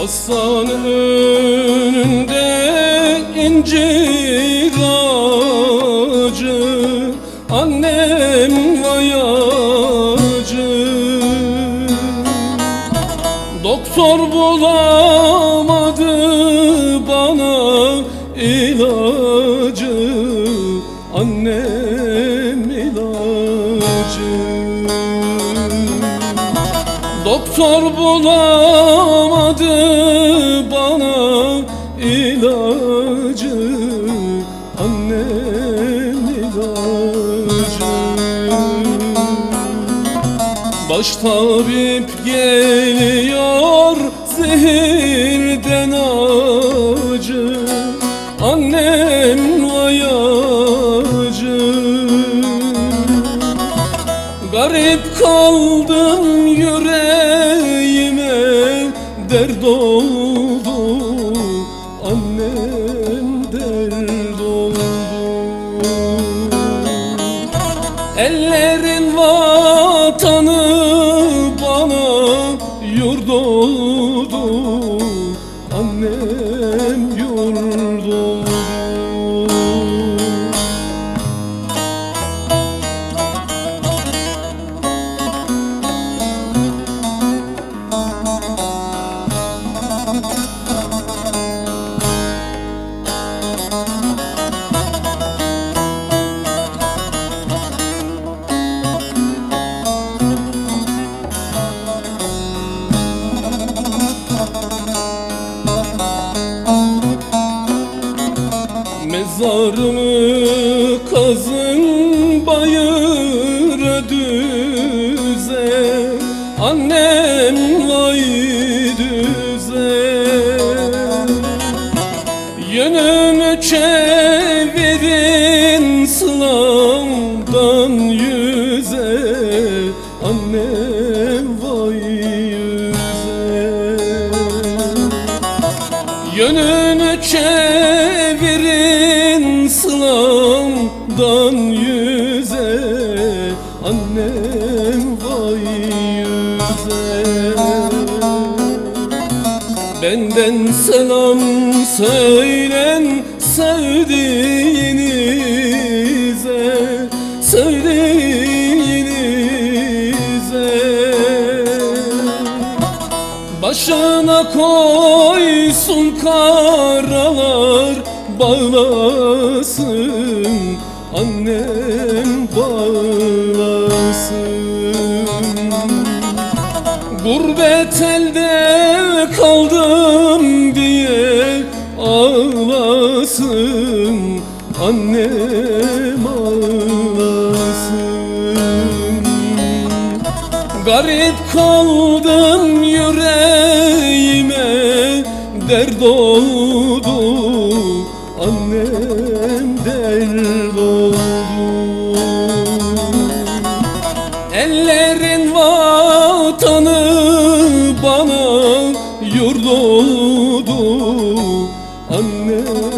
Hastane önünde incir ağacı Annem ayacı Doktor bulamadı bana ilacı Doktor bulamadı bana ilacı Annem ilacı. Baş tabip geliyor zehirden acı. Annem vayacı Garip kaldım yüreğime dert oldu Annem dert oldu. Ellerin vatanı bana yurt Mezarımı kazın bayıra düze? Annem vay düze. Yönümü çevirin sınavdan yüze? Annem vay yüze. Yönünü çevirin sınavdan yüze Annem vay yüze. Benden selam söylen sevdiğinize Sevdiğinize. Başına koysun karalar bağlasın Annem bağlasın. Gurbet elde kaldım diye ağlasın Annem ağlasın. Garip kaldım yüreğime dert oldu Ellerin vatanı bana yurt oldu. Annem